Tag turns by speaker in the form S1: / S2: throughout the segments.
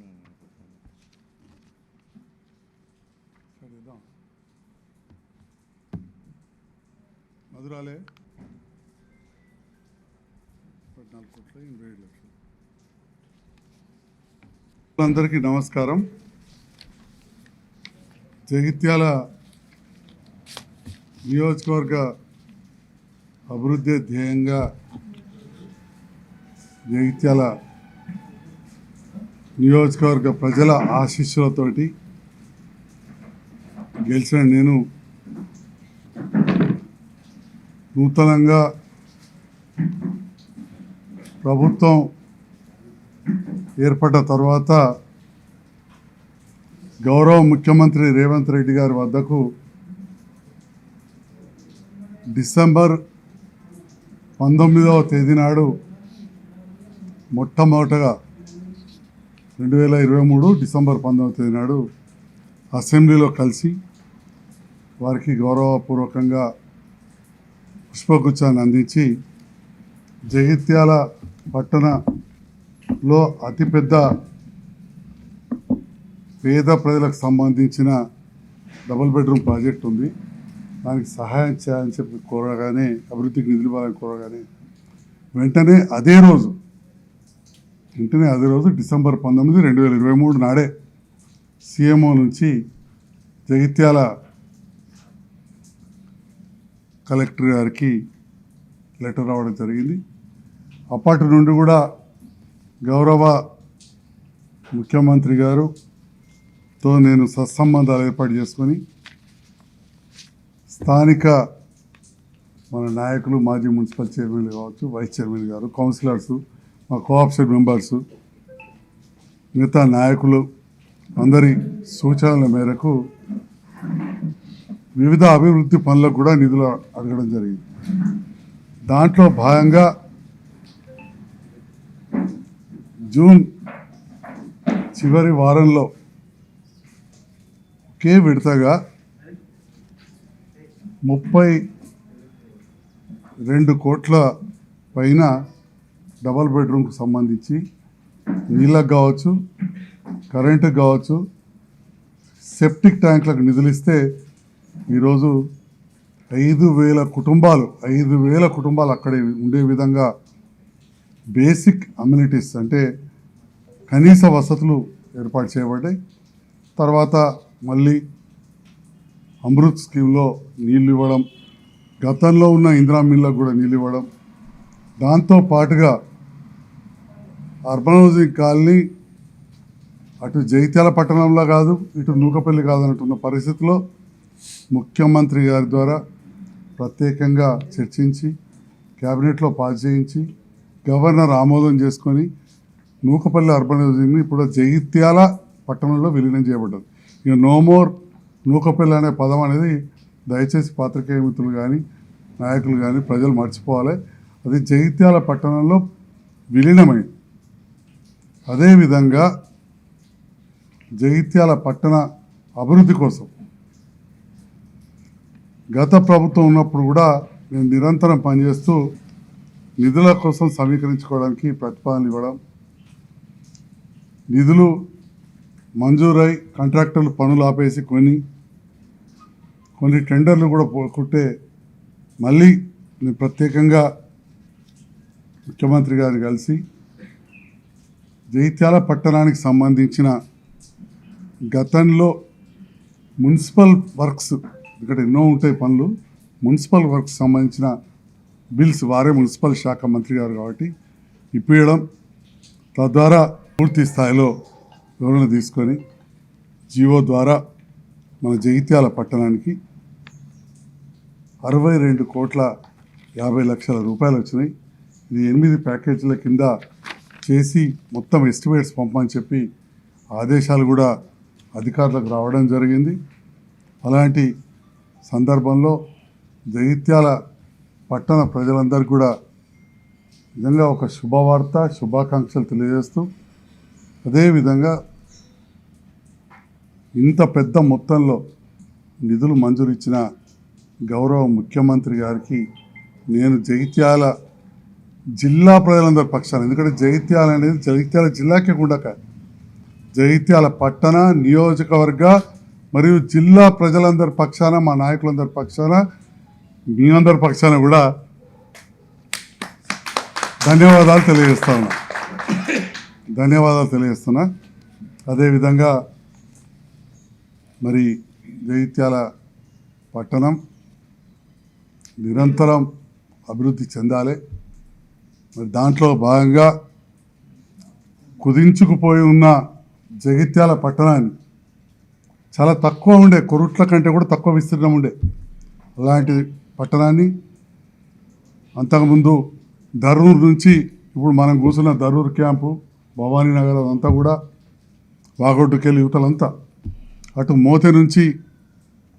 S1: నేను
S2: సరే ఇద్దాం మధురాలే పద్నాలుగు కోట్ల ఎనభై ఏడు లక్షలు అందరికీ నమస్కారం. జగిత్యాల నియోజకవర్గ అభివృద్ధి ధ్యేయంగా జగిత్యాల నియోజకవర్గ ప్రజల ఆశీస్సులతోటి గెలిచిన నేను నూతనంగా ప్రభుత్వం ఏర్పడ్డ తర్వాత గౌరవ ముఖ్యమంత్రి రేవంత్ రెడ్డి గారి వద్దకు డిసెంబర్ పంతొమ్మిదవ తేదీ నాడు మొట్టమొదటగా రెండు వేల ఇరవై మూడు డిసెంబర్ పంతొమ్మిదవ తేదీ నాడు అసెంబ్లీలో కలిసి వారికి గౌరవపూర్వకంగా పుష్పగుచ్చాన్ని అందించి జగిత్యాల పట్టణలో అతిపెద్ద పేద ప్రజలకు సంబంధించిన డబుల్ బెడ్రూమ్ ప్రాజెక్ట్ ఉంది. దానికి సహాయం చేయాలని చెప్పి కోరగానే అభివృద్ధికి నిధులు ఇవ్వాలని కోరగానే వెంటనే అదే రోజు వెంటనే అదే రోజు డిసెంబర్ పంతొమ్మిది రెండు వేల ఇరవై మూడు నాడే సీఎంఓ నుంచి జగిత్యాల కలెక్టర్ గారికి లెటర్ రావడం జరిగింది. అప్పటి నుండి కూడా గౌరవ ముఖ్యమంత్రి గారుతో నేను సత్సంబంధాలు ఏర్పాటు చేసుకొని స్థానిక మన నాయకులు మాజీ మున్సిపల్ చైర్మన్లు కావచ్చు వైస్ చైర్మన్ గారు కౌన్సిలర్స్ మా కోఆప్షన్ మెంబర్స్ మిగతా నాయకులు అందరి సూచనల మేరకు వివిధ అభివృద్ధి పనులకు కూడా నిధులు అడగడం జరిగింది. దాంట్లో భాగంగా జూన్ చివరి వారంలో ఒకే విడతగా ముప్పై రెండు కోట్ల పైన డబల్ బెడ్రూమ్కి సంబంధించి నీళ్ళకు కావచ్చు కరెంటుకు కావచ్చు సెప్టిక్ ట్యాంకులకు నిధులు ఇస్తే ఈరోజు ఐదు వేల కుటుంబాలు ఐదు వేల కుటుంబాలు అక్కడే ఉండే విధంగా బేసిక్ అమ్యూనిటీస్ అంటే కనీస వసతులు ఏర్పాటు చేయబడ్డాయి. తర్వాత మళ్ళీ అమృత్ స్కీమ్లో నీళ్ళు ఇవ్వడం గతంలో ఉన్న ఇందిరా మిల్లకు కూడా నీళ్ళు ఇవ్వడం దాంతో పాటుగా అర్బన్ హౌసింగ్ కాలనీ అటు జైత్యాల పట్టణంలో కాదు ఇటు నూకపల్లి కాదన్నట్టున్న పరిస్థితిలో ముఖ్యమంత్రి గారి ద్వారా ప్రత్యేకంగా చర్చించి క్యాబినెట్లో పాస్ చేయించి గవర్నర్ ఆమోదం చేసుకొని నూకపల్లి అర్బన్ హౌసింగ్ని ఇప్పుడు జగిత్యాల పట్టణంలో విలీనం చేయబడ్డది. ఇక నో మోర్ నూకపల్లి అనే పదం అనేది దయచేసి పాత్రికేయ మిత్రులు కానీ నాయకులు కానీ ప్రజలు మర్చిపోవాలి. అది జగిత్యాల పట్టణంలో విలీనమైంది. అదేవిధంగా జగిత్యాల పట్టణ అభివృద్ధి కోసం గత ప్రభుత్వం ఉన్నప్పుడు కూడా నేను నిరంతరం పనిచేస్తూ నిధుల కోసం సమీకరించుకోవడానికి ప్రతిపాదనలు ఇవ్వడం నిధులు మంజూరై కాంట్రాక్టర్లు పనులు ఆపేసి కొన్ని కొన్ని టెండర్లు కూడా పోకుంటే మళ్ళీ నేను ప్రత్యేకంగా ముఖ్యమంత్రి గారిని కలిసి జైత్యాల పట్టణానికి సంబంధించిన గతంలో మున్సిపల్ వర్క్స్ ఇక్కడ ఎన్నో ఉంటాయి పనులు. మున్సిపల్ వర్క్స్ సంబంధించిన బిల్స్ వారే మున్సిపల్ శాఖ మంత్రి గారు కాబట్టి ఇప్పించడం తద్వారా పూర్తి స్థాయిలో వివరణ తీసుకొని జీవో ద్వారా మన జగిత్యాల పట్టణానికి అరవై రెండు కోట్ల యాభై లక్షల రూపాయలు వచ్చినాయి. ఇది ఎనిమిది ప్యాకేజీల కింద చేసి మొత్తం ఎస్టిమేట్స్ పంపని చెప్పి ఆదేశాలు కూడా అధికారులకు రావడం జరిగింది. అలాంటి సందర్భంలో జగిత్యాల పట్టణ ప్రజలందరికీ కూడా నిజంగా ఒక శుభవార్త శుభాకాంక్షలు తెలియజేస్తూ అదేవిధంగా ఇంత పెద్ద మొత్తంలో నిధులు మంజూరు ఇచ్చిన గౌరవ ముఖ్యమంత్రి గారికి నేను జగిత్యాల జిల్లా ప్రజలందరి పక్షాన ఎందుకంటే జగిత్యాల అనేది జగిత్యాల జిల్లాకే ఉండక జగిత్యాల పట్టణ నియోజకవర్గ మరియు జిల్లా ప్రజలందరి పక్షాన మా నాయకులందరి పక్షాన మీ అందరి పక్షాన కూడా ధన్యవాదాలు తెలియజేస్తా ఉన్నా. ధన్యవాదాలు తెలియజేస్తున్నా. అదేవిధంగా మరి జగిత్యాల పట్టణం నిరంతరం అభివృద్ధి చెందాలి. మరి దాంట్లో భాగంగా కుదించుకుపోయి ఉన్న జగిత్యాల పట్టణాన్ని చాలా తక్కువ ఉండే కొరుట్ల కంటే కూడా తక్కువ విస్తీర్ణం ఉండే అలాంటి పట్టణాన్ని. అంతకుముందు ధరూర్ నుంచి ఇప్పుడు మనం కూర్చున్న ధరూర్ క్యాంపు భవానీ నగర్ అంతా కూడా వాగొడ్డుకెళ్ళి యువతలంతా అటు మోతే నుంచి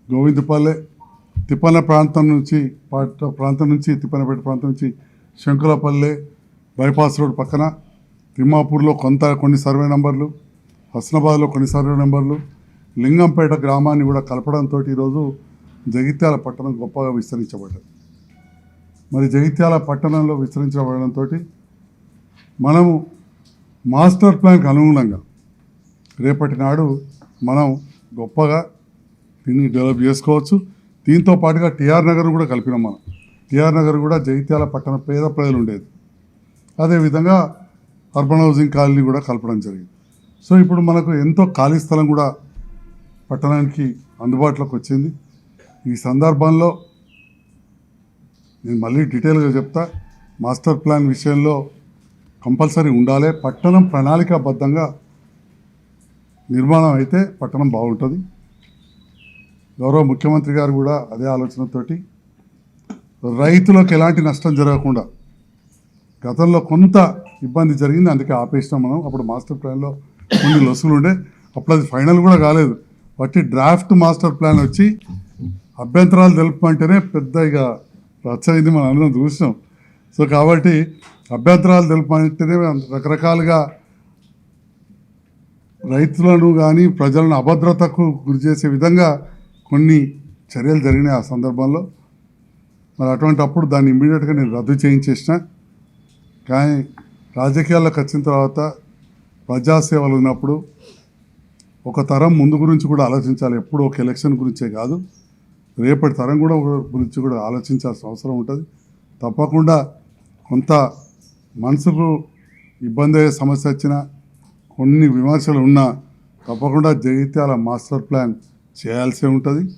S2: గోవిందపల్లె తిప్పన ప్రాంతం నుంచి పాట ప్రాంతం నుంచి తిప్పనపేట ప్రాంతం నుంచి శంకులపల్లె బైపాస్ రోడ్ పక్కన తిమ్మాపూర్లో కొంత కొన్ని సర్వే నెంబర్లు హస్నాబాద్లో కొన్ని సర్వే నెంబర్లు లింగంపేట గ్రామాన్ని కూడా కలపడంతో ఈరోజు జగిత్యాల పట్టణం గొప్పగా విస్తరించబడ్డది. మరి జగిత్యాల పట్టణంలో విస్తరించబడంతో మనము మాస్టర్ ప్లాన్కి అనుగుణంగా రేపటి నాడు మనం గొప్పగా దీన్ని డెవలప్ చేసుకోవచ్చు. దీంతో పాటుగా టిఆర్ నగర్ కూడా కలిపినాం మనం. టిఆర్ నగర్ కూడా జగిత్యాల పట్టణ పేద ప్రజలు ఉండేది అదేవిధంగా అర్బన్ హౌసింగ్ కాలనీ కూడా కలపడం జరిగింది. సో ఇప్పుడు మనకు ఎంతో ఖాళీ స్థలం కూడా పట్టణానికి అందుబాటులోకి వచ్చింది. ఈ సందర్భంలో నేను మళ్ళీ డీటెయిల్గా చెప్తా. మాస్టర్ ప్లాన్ విషయంలో కంపల్సరీ ఉండాలి. పట్టణం ప్రణాళికాబద్ధంగా నిర్మాణం అయితే పట్టణం బాగుంటుంది. గౌరవ ముఖ్యమంత్రి గారు కూడా అదే ఆలోచనతోటి రైతులకు ఎలాంటి నష్టం జరగకుండా గతంలో కొంత ఇబ్బంది జరిగింది అందుకే ఆపేసినాం మనం. అప్పుడు మాస్టర్ ప్లాన్లో కొన్ని లొసుగులు ఉండే అప్పుడు అది ఫైనల్ కూడా కాలేదు. బట్టి డ్రాఫ్ట్ మాస్టర్ ప్లాన్ వచ్చి అభ్యంతరాలు తెలుపమంటేనే పెద్ద ఇక రచ్చయింది మనం అందరం చూసినాం. సో కాబట్టి అభ్యంతరాలు తెలుపమంటేనే రకరకాలుగా రైతులను కానీ ప్రజలను అభద్రతకు గురి చేసే విధంగా కొన్ని చర్యలు జరిగినాయి ఆ సందర్భంలో. మరి అటువంటి అప్పుడు దాన్ని ఇమ్మీడియట్గా నేను రద్దు చేయించేసిన. కానీ రాజకీయాల్లోకి వచ్చిన తర్వాత ప్రజాసేవలు ఉన్నప్పుడు ఒక తరం ముందు గురించి కూడా ఆలోచించాలి. ఎప్పుడు ఒక ఎలక్షన్ గురించే కాదు. రేపటి తరం కూడా గురించి కూడా ఆలోచించాల్సిన అవసరం ఉంటుంది. తప్పకుండా కొంత మనసుకు ఇబ్బంది అయ్యే సమస్య వచ్చినా కొన్ని విమర్శలు ఉన్నా తప్పకుండా జగిత్యాల మాస్టర్ ప్లాన్ చేయాల్సి ఉంటుంది.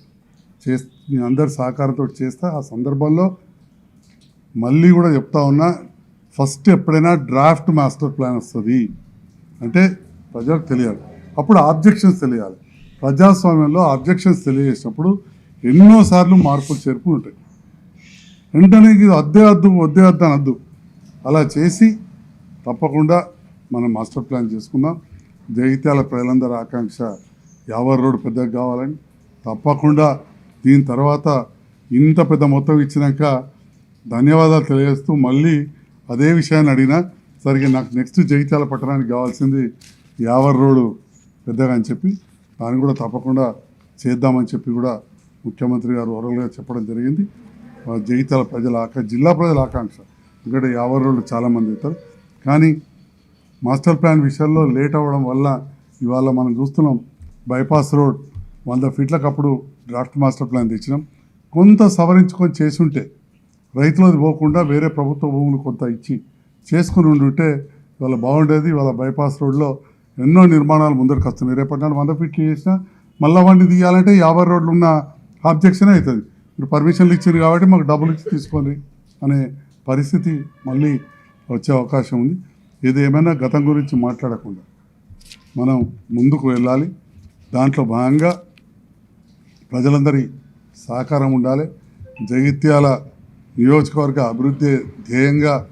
S2: చే మీ అందరి సహకారంతో చేస్తా. ఆ సందర్భంలో మళ్ళీ కూడా చెప్తా ఉన్నా ఫస్ట్ ఎప్పుడైనా డ్రాఫ్ట్ మాస్టర్ ప్లాన్ వస్తుంది. అంటే ప్రజలకు తెలియాలి. అప్పుడు ఆబ్జెక్షన్స్ తెలియాలి. ప్రజాస్వామ్యంలో ఆబ్జెక్షన్స్ తెలియజేసినప్పుడు ఎన్నోసార్లు మార్పులు చేర్పులు ఉంటాయి వెంటనే ఇది అద్దే అద్దు వద్దే అద్దు అని అద్దు అలా చేసి తప్పకుండా మనం మాస్టర్ ప్లాన్ చేసుకుందాం. జగిత్యాల ప్రజలందరి ఆకాంక్ష యావర్ రోడ్ పెద్దగా కావాలని తప్పకుండా దీని తర్వాత ఇంత పెద్ద మొత్తం ఇచ్చినాక ధన్యవాదాలు తెలియజేస్తూ మళ్ళీ అదే విషయాన్ని అడిగినా సరిగ్గా నాకు నెక్స్ట్ జగిత్యాల పట్టణానికి కావాల్సింది యావర్ రోడ్డు పెద్దగా అని చెప్పి దాన్ని కూడా తప్పకుండా చేద్దామని చెప్పి కూడా ముఖ్యమంత్రి గారు ఓరల్గా చెప్పడం జరిగింది. జగిత్యాల ప్రజల ఆక జిల్లా ప్రజల ఆకాంక్ష. ఎందుకంటే యావర్ రోడ్లు చాలామంది అవుతారు కానీ మాస్టర్ ప్లాన్ విషయంలో లేట్ అవ్వడం వల్ల ఇవాళ మనం చూస్తున్నాం బైపాస్ రోడ్ వంద ఫీట్లకప్పుడు డ్రాఫ్ట్ మాస్టర్ ప్లాన్ తెచ్చినాం. కొంత సవరించుకొని చేసుంటే రైతులది పోకుండా వేరే ప్రభుత్వ భూములు కొంత ఇచ్చి చేసుకుని ఉండుంటే ఇవాళ బాగుండేది. ఇవాళ బైపాస్ రోడ్లో ఎన్నో నిర్మాణాలు ముందరికి వస్తున్నాయి. రేపటి నాడు వంద ఫీట్లు చేసినా మళ్ళీ వండి తీయాలంటే యాభై రోడ్లు ఉన్న ఆబ్జెక్షన్ అవుతుంది. మీరు పర్మిషన్లు ఇచ్చారు కాబట్టి మాకు డబ్బులు ఇచ్చి తీసుకోండి అనే పరిస్థితి మళ్ళీ వచ్చే అవకాశం ఉంది. ఇది ఏమైనా గతం గురించి మాట్లాడకుండా మనం ముందుకు వెళ్ళాలి. దాంట్లో భాగంగా ప్రజలందరి సహకారం ఉండాలి. జగిత్యాల నియోజకవర్గ అభివృద్ధి ధ్యేయంగా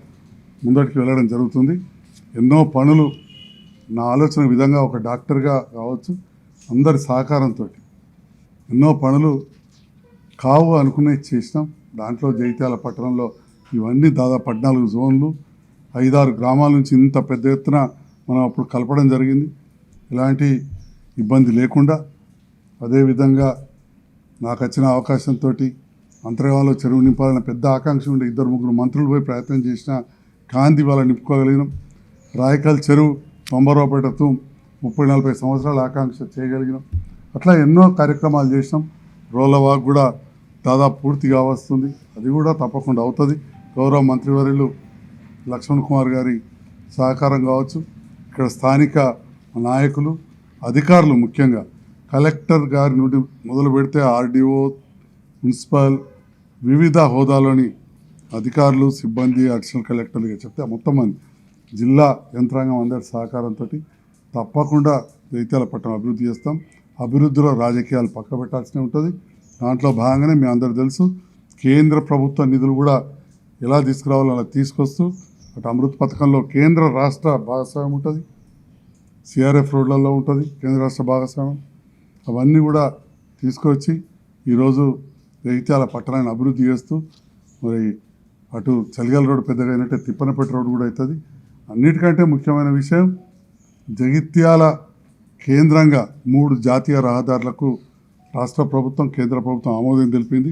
S2: ముందటికి వెళ్ళడం జరుగుతుంది. ఎన్నో పనులు నా ఆలోచన విధంగా ఒక డాక్టర్గా కావచ్చు అందరి సహకారంతో ఎన్నో పనులు కావు అనుకునే చేసినాం. దాంట్లో జగిత్యాల పట్టణంలో ఇవన్నీ దాదాపు పద్నాలుగు జోన్లు. ఐదారు గ్రామాల నుంచి ఇంత పెద్ద ఎత్తున మనం అప్పుడు కలపడం జరిగింది. ఎలాంటి ఇబ్బంది లేకుండా అదేవిధంగా నాకు వచ్చిన అవకాశంతో అంతర్గాంలో చెరువు నింపాలన్న పెద్ద ఆకాంక్ష ఉండే ఇద్దరు ముగ్గురు మంత్రులు పోయి ప్రయత్నం చేసినా కాంతి వాళ్ళ నింపుకోగలిగినాం. రాయకల్ చెరువు తొంభరూపేట తూమ్ ముప్పై నలభై సంవత్సరాల ఆకాంక్ష చేయగలిగినాం. అట్లా ఎన్నో కార్యక్రమాలు చేసినాం. రోలవాక్ కూడా దాదాపు పూర్తిగా వస్తుంది అది కూడా తప్పకుండా అవుతుంది. గౌరవ మంత్రివర్యులు లక్ష్మణ్ కుమార్ గారి సహకారం కావచ్చు. ఇక్కడ స్థానిక నాయకులు అధికారులు ముఖ్యంగా కలెక్టర్ గారి నుండి మొదలు పెడితే ఆర్డీఓ మున్సిపల్ వివిధ హోదాలోని అధికారులు సిబ్బంది అడిషనల్ కలెక్టర్లుగా చెప్తే మొత్తం మంది. జిల్లా యంత్రాంగం అందరి సహకారంతో తప్పకుండా జైత్యాల పట్టణం అభివృద్ధి చేస్తాం. అభివృద్ధిలో రాజకీయాలు పక్క పెట్టాల్సి ఉంటుంది. దాంట్లో భాగంగానే మీ అందరు తెలుసు కేంద్ర ప్రభుత్వ నిధులు కూడా ఎలా తీసుకురావాలో అలా తీసుకొస్తూ అటు అమృత్ పథకంలో కేంద్ర రాష్ట్ర భాగస్వామ్యం ఉంటుంది. సిఆర్ఎఫ్ రోడ్లలో ఉంటుంది కేంద్ర రాష్ట్ర భాగస్వామ్యం. అవన్నీ కూడా తీసుకొచ్చి ఈరోజు జగిత్యాల పట్టణాన్ని అభివృద్ధి చేస్తూ మరి అటు చలిగల రోడ్డు పెద్దగా అయినట్టే తిప్పనపేట రోడ్డు కూడా అవుతుంది. అన్నిటికంటే ముఖ్యమైన విషయం జగిత్యాల కేంద్రంగా మూడు జాతీయ రహదారులకు రాష్ట్ర ప్రభుత్వం కేంద్ర ప్రభుత్వం ఆమోదం తెలిపింది.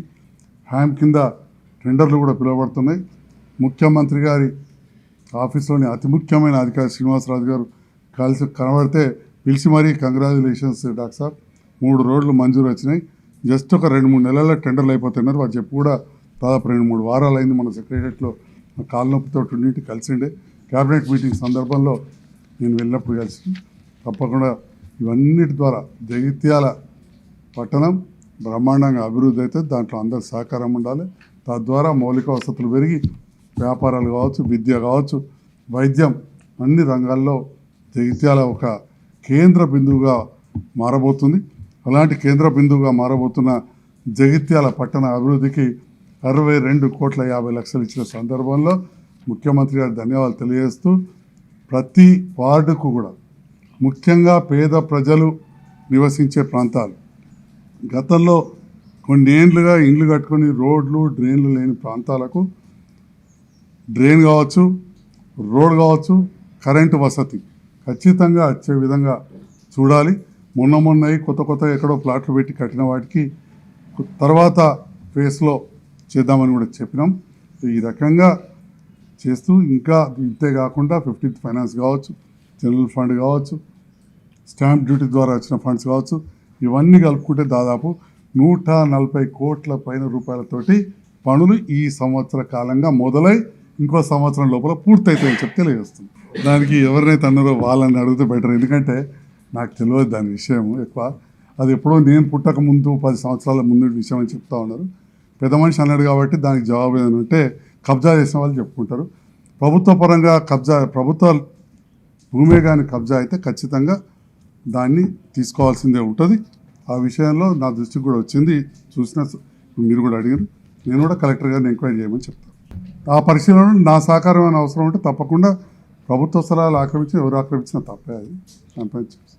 S2: హ్యామ్ కింద టెండర్లు కూడా పిలువబడుతున్నాయి. ముఖ్యమంత్రి గారి ఆఫీస్లోని అతి ముఖ్యమైన అధికారి శ్రీనివాసరాజు గారు కలిసి కనబడితే పిలిచి మరీ కంగ్రాచులేషన్స్ డాక్టర్ సార్ మూడు రోడ్లు మంజూరు వచ్చినాయి. జస్ట్ ఒక రెండు మూడు నెలల్లో టెండర్లు అయిపోతున్నారు. వాళ్ళు చెప్పి కూడా దాదాపు రెండు మూడు వారాలు అయింది మన సెక్రటరియట్లో కాలు నొప్పితో ఉండింటి కలిసిండే. క్యాబినెట్ మీటింగ్ సందర్భంలో నేను వెళ్ళినప్పుడు కలిసి తప్పకుండా ఇవన్నిటి ద్వారా జగిత్యాల పట్టణం బ్రహ్మాండంగా అభివృద్ధి అయితే దాంట్లో అందరి సహకారం ఉండాలి. తద్వారా మౌలిక వసతులు పెరిగి వ్యాపారాలు కావచ్చు విద్య కావచ్చు వైద్యం అన్ని రంగాల్లో జగిత్యాల ఒక కేంద్ర బిందువుగా మారబోతుంది. అలాంటి కేంద్ర బిందువుగా మారబోతున్న జగిత్యాల పట్టణ అభివృద్ధికి అరవై రెండు కోట్ల యాభై లక్షలు ఇచ్చిన సందర్భంలో ముఖ్యమంత్రి గారు ధన్యవాదాలు తెలియజేస్తూ ప్రతి వార్డుకు కూడా ముఖ్యంగా పేద ప్రజలు నివసించే ప్రాంతాలు. గతంలో కొన్నేళ్ళుగా ఇండ్లు కట్టుకొని రోడ్లు డ్రైన్లు లేని ప్రాంతాలకు డ్రైన్ కావచ్చు రోడ్ కావచ్చు కరెంటు వసతి ఖచ్చితంగా వచ్చే విధంగా చూడాలి. మొన్న మొన్నవి కొత్త కొత్త ఎక్కడో ప్లాట్లు పెట్టి కట్టిన వాటికి తర్వాత ఫేస్లో చేద్దామని కూడా చెప్పినాం. ఈ రకంగా చేస్తూ ఇంకా ఇంతే కాకుండా ఫిఫ్టీన్త్ ఫైనాన్స్ కావచ్చు జనరల్ ఫండ్ కావచ్చు స్టాంప్ డ్యూటీ ద్వారా వచ్చిన ఫండ్స్ కావచ్చు ఇవన్నీ కలుపుకుంటే దాదాపు నూట నలభై కోట్ల పైన రూపాయలతోటి పనులు ఈ సంవత్సర కాలంగా మొదలై ఇంకో సంవత్సరం లోపల పూర్తయితాయని చెప్పి తెలియజేస్తుంది దానికి ఎవరినైతే అన్నారో వాళ్ళని అడిగితే బెటర్. ఎందుకంటే నాకు తెలియదు దాని విషయం ఎక్కువ. అది ఎప్పుడో నేను పుట్టక ముందు పది సంవత్సరాల ముందు విషయం అని చెప్తా ఉన్నారు. పెద్ద మనిషి అన్నాడు కాబట్టి దానికి జవాబు ఏదైనా ఉంటే కబ్జా చేసిన వాళ్ళు చెప్పుకుంటారు. ప్రభుత్వ పరంగా కబ్జా ప్రభుత్వ భూమే కానీ కబ్జా అయితే ఖచ్చితంగా దాన్ని తీసుకోవాల్సిందే ఉంటుంది. ఆ విషయంలో నా దృష్టికి కూడా వచ్చింది. చూసిన మీరు కూడా అడిగారు. నేను కూడా కలెక్టర్ గారిని ఎంక్వైరీ చేయమని చెప్తాను ఆ పరిశీలన నా సహకారం అవసరం ఉంటే తప్పకుండా ప్రభుత్వ స్థలాలు ఆక్రమించి ఎవరు ఆక్రమించినా తప్పే అది. దానిపై